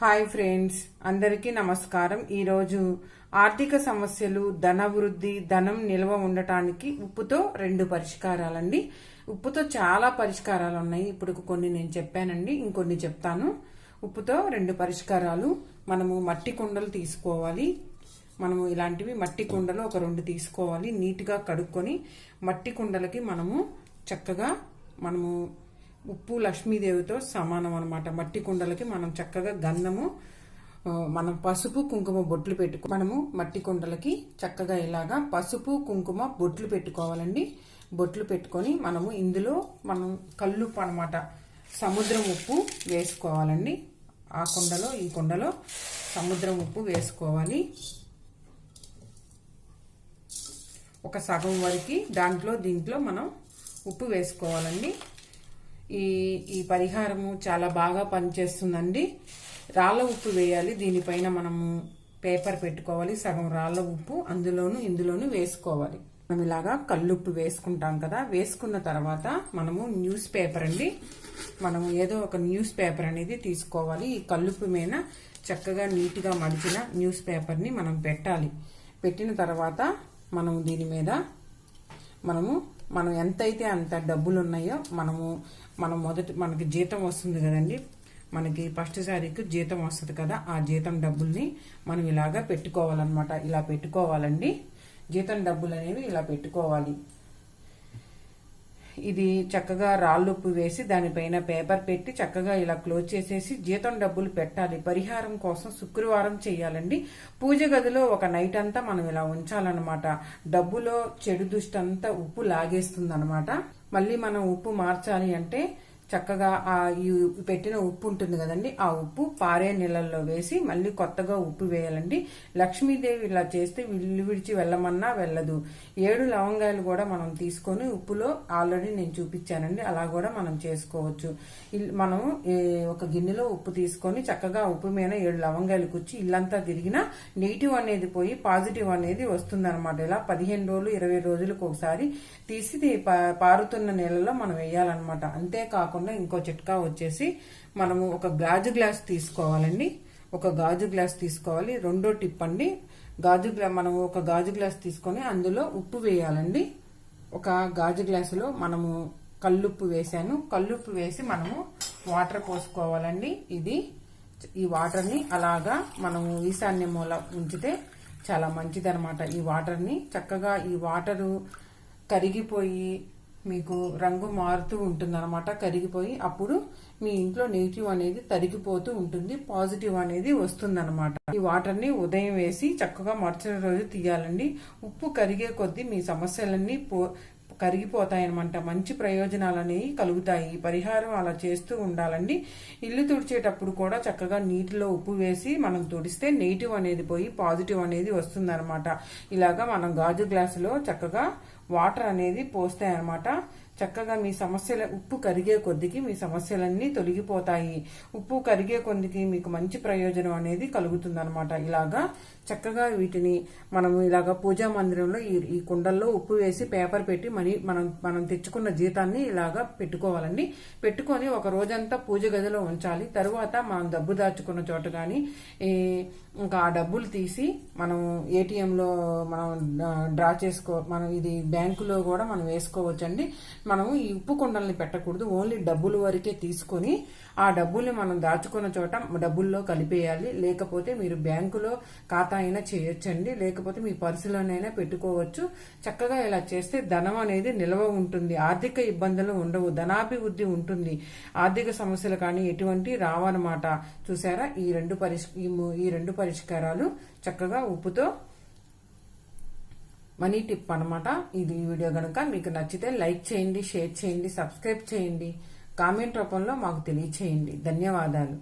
Hi friends అందరికీ నమస్కారం. ఈరోజు ఆర్థిక సమస్యలు ధన వృద్ధి ధనం నిల్వ ఉండటానికి ఉప్పుతో రెండు పరిష్కారాలండి. ఉప్పుతో చాలా పరిష్కారాలు ఉన్నాయి. ఇప్పుడు కొన్ని నేను చెప్పానండి ఇంకొన్ని చెప్తాను. ఉప్పుతో రెండు పరిష్కారాలు. మనము మట్టి కుండలు తీసుకోవాలి. మనము ఇలాంటివి మట్టి కుండలు ఒక రెండు తీసుకోవాలి. నీట్గా కడుక్కొని మట్టి కుండలకి మనము చక్కగా మనము ఉప్పు లక్ష్మీదేవితో సమానం అనమాట మట్టి కుండలకి మనం చక్కగా గంధము మనం పసుపు కుంకుమ బొట్లు పెట్టుకో మనము మట్టి కుండలకి చక్కగా ఇలాగా పసుపు కుంకుమ బొట్లు పెట్టుకోవాలండి. బొట్లు పెట్టుకొని మనము ఇందులో మనం కల్లుప్పు అనమాట సముద్రం ఉప్పు వేసుకోవాలండి. ఆ కుండలో ఈ కుండలో సముద్రం ఉప్పు వేసుకోవాలి. ఒక సగం వరకు దాంట్లో దీంట్లో మనం ఉప్పు వేసుకోవాలండి. ఈ ఈ పరిహారము చాలా బాగా పనిచేస్తుందండి. రాళ్ళ ఉప్పు వేయాలి. దీనిపైన మనము పేపర్ పెట్టుకోవాలి. సగం రాళ్ళ ఉప్పు అందులోను ఇందులోను వేసుకోవాలి. మనం ఇలాగా కల్లుప్పు వేసుకుంటాం కదా. వేసుకున్న తర్వాత మనము న్యూస్ పేపర్ అండి. మనము ఏదో ఒక న్యూస్ పేపర్ అనేది తీసుకోవాలి. ఈ కల్లుప్పు మీద చక్కగా నీట్గా మడిచిన న్యూస్ పేపర్ని మనం పెట్టాలి. పెట్టిన తర్వాత మనం దీని మీద మనము మనం ఎంతైతే అంత డబ్బులు ఉన్నాయో మనము మనం మొదటి మనకి జీతం వస్తుంది కదండి. మనకి ఫస్ట్ శారీకి జీతం వస్తుంది కదా ఆ జీతం డబ్బుల్ని మనం ఇలాగా పెట్టుకోవాలన్నమాట. ఇలా పెట్టుకోవాలండి. జీతం డబ్బులు అనేవి ఇలా పెట్టుకోవాలి. ఇది చక్కగా రాళ్ళుప్పు వేసి దానిపైన పేపర్ పెట్టి చక్కగా ఇలా క్లోజ్ చేసేసి జీతం డబ్బులు పెట్టాలి. పరిహారం కోసం శుక్రవారం చేయాలండి. పూజ గదిలో ఒక నైట్ అంతా మనం ఇలా ఉంచాలన్నమాట. డబ్బులో చెడు దుష్టంతా ఉప్పు లాగేస్తుంది మళ్ళీ మనం ఉప్పు మార్చాలి అంటే చక్కగా ఆ ఈ పెట్టిన ఉప్పు ఉంటుంది కదండి ఆ ఉప్పు పారే నీళ్ళల్లో వేసి మళ్ళీ కొత్తగా ఉప్పు వేయాలండి. లక్ష్మీదేవి ఇలా చేస్తే విల్లు విడిచి వెళ్ళమన్నా వెళ్ళదు. ఏడు లవంగాయలు కూడా మనం తీసుకొని ఉప్పులో ఆల్రెడీ నేను చూపించానండి అలా కూడా మనం చేసుకోవచ్చు. ఇల్- మనం ఒక గిన్నెలో ఉప్పు తీసుకొని చక్కగా ఉప్పు మీద ఏడు లవంగాయలు కుచ్చి ఇల్లంతా తిరిగినా నెగిటివ్ అనేది పోయి పాజిటివ్ అనేది వస్తుంది ఇలా పదిహేను రోజులు ఇరవై రోజులకు ఒకసారి తీసి పారుతున్న నీళ్ళలో మనం వేయాలన్నమాట. అంతేకాకుండా ఇంకో చిట్కా వచ్చేసి మనము ఒక గాజు గ్లాస్ తీసుకోవాలండి. ఒక గాజు గ్లాస్ తీసుకోవాలి. రెండో టిప్ అండి. గాజు గ్లా మనము ఒక గాజు గ్లాస్ తీసుకొని అందులో ఉప్పు వేయాలండి. ఒక గాజు గ్లాసులో మనము కల్లుప్పు వేసాను కల్లుప్పు వేసి మనము వాటర్ పోసుకోవాలండి. ఇది ఈ వాటర్ని అలాగా మనము ఈశాన్య మూల ఉంచితే చాలా మంచిదన్నమాట ఈ వాటర్ని. చక్కగా ఈ వాటరు కరిగిపోయి మీకు రంగు మారుతూ ఉంటుందన్నమాట కరిగిపోయి అప్పుడు మీ ఇంట్లో నెగిటివ్ అనేది తరిగిపోతూ ఉంటుంది పాజిటివ్ అనేది వస్తుందన్నమాట. ఈ వాటర్ని ఉదయం వేసి చక్కగా మరుసటి రోజు తీయాలండి. ఉప్పు కరిగే కొద్దీ మీ సమస్యలన్నీ పో కరిగిపోతాయన్నమాట. మంచి ప్రయోజనాలు అనేవి కలుగుతాయి. పరిహారం అలా చేస్తూ ఉండాలండి. ఇల్లు తుడిచేటప్పుడు కూడా చక్కగా నీటిలో ఉప్పు వేసి మనం తుడిస్తే నెగిటివ్ అనేది పోయి పాజిటివ్ అనేది వస్తుందన్నమాట. ఇలాగా మనం గాజు గ్లాసులో చక్కగా వాటర్ అనేది పోస్తాయి అనమాట చక్కగా మీ సమస్యల ఉప్పు కరిగే కొద్దికి మీ సమస్యలన్నీ తొలగిపోతాయి. ఉప్పు కరిగే కొద్దికి మీకు మంచి ప్రయోజనం అనేది కలుగుతుందనమాట ఇలాగా చక్కగా వీటిని మనం ఇలాగా పూజా మందిరంలో ఈ ఈ కుండల్లో ఉప్పు వేసి పేపర్ పెట్టి మనీ మనం మనం తెచ్చుకున్న జీతాన్ని ఇలాగా పెట్టుకోవాలండి. పెట్టుకొని ఒక రోజంతా పూజ గదిలో ఉంచాలి. తరువాత మనం డబ్బు దాచుకున్న చోట కానీ ఇంకా ఆ డబ్బులు తీసి మనం ఏటీఎంలో మనం డ్రా చేసుకో మనం ఇది బ్యాంకులో కూడా మనం వేసుకోవచ్చండి. మనము ఈ ఉప్పు కుండల్ని పెట్టకూడదు. ఓన్లీ డబ్బులు వరకే తీసుకొని ఆ డబ్బుల్ని మనం దాచుకున్న చోట డబ్బుల్లో కలిపేయాలి. లేకపోతే మీరు బ్యాంకులో ఖాతా అయినా చేయొచ్చండి. లేకపోతే మీ పర్సులోనైనా పెట్టుకోవచ్చు. చక్కగా ఇలా చేస్తే ధనం అనేది నిల్వ ఉంటుంది. ఆర్థిక ఇబ్బందులు ఉండవు. ధనాభివృద్ధి ఉంటుంది. ఆర్థిక సమస్యలు కానీ ఎటువంటి రావన్నమాట. చూసారా? ఈ రెండు పరిష్ ఈ ఈ రెండు పరిష్కారాలు చక్కగా ఉప్పుతో మనీ టిప్ అనమాట ఇది వీడియో కనుక మీకు నచ్చితే లైక్ చేయండి షేర్ చేయండి సబ్స్క్రైబ్ చేయండి. కామెంట్ రూపంలో మాకు తెలియచేయండి. ధన్యవాదాలు.